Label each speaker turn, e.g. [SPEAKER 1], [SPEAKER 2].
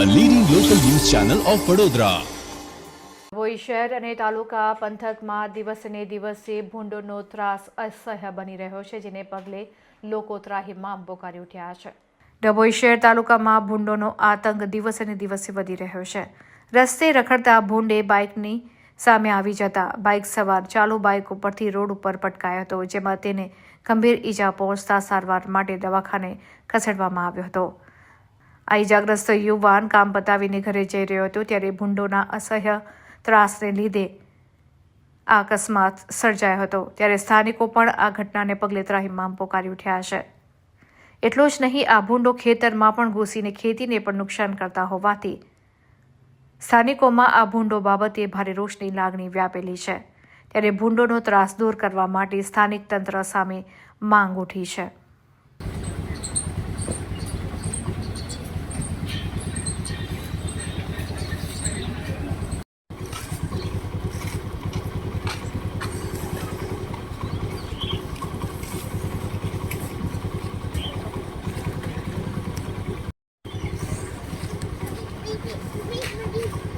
[SPEAKER 1] Channel of Vadodara
[SPEAKER 2] Bhoi શહેર અને તાલુકા પંથકમાં દિવસને દિવસે ભૂંડોનો ત્રાસ અસહ્ય બની રહ્યો છે જેને પગલે લોકો ત્રાહિમામ પોકારી ઉઠ્યા છે ડભોઈ શહેર તાલુકામાં ભૂંડોનો આતંક દિવસે દિવસે વધી રહ્યો છે રસ્તે રખડતા ભૂંડે બાઇકની સામે આવી જતા બાઇક સવાર ચાલુ બાઇક ઉપરથી રોડ ઉપર પટકાયો હતો, જેમાં તેને ગંભીર ઈજા પહોંચતા સારવાર માટે દવાખાને ખસેડવામાં આવ્યો હતો। આ ઈજાગ્રસ્ત યુવાન કામ પતાવીને ઘરે જઈ રહ્યો હતો ત્યારે ભૂંડોના અસહ્ય ત્રાસને લીધે આ અકસ્માત સર્જાયો હતો. ત્યારે સ્થાનિકો પણ આ ઘટનાને પગલે ત્રાહિમામ પોકારી ઉઠ્યા છે. એટલું જ નહીં, આ ભૂંડો ખેતરમાં પણ ઘૂસીને ખેતીને પણ નુકસાન કરતા હોવાથી સ્થાનિકોમાં આ ભૂંડો બાબતે ભારે રોષની લાગણી વ્યાપેલી છે. ત્યારે ભૂંડોનો ત્રાસ દૂર કરવા માટે સ્થાનિક તંત્ર સામે માંગ ઉઠી છે. Thank you.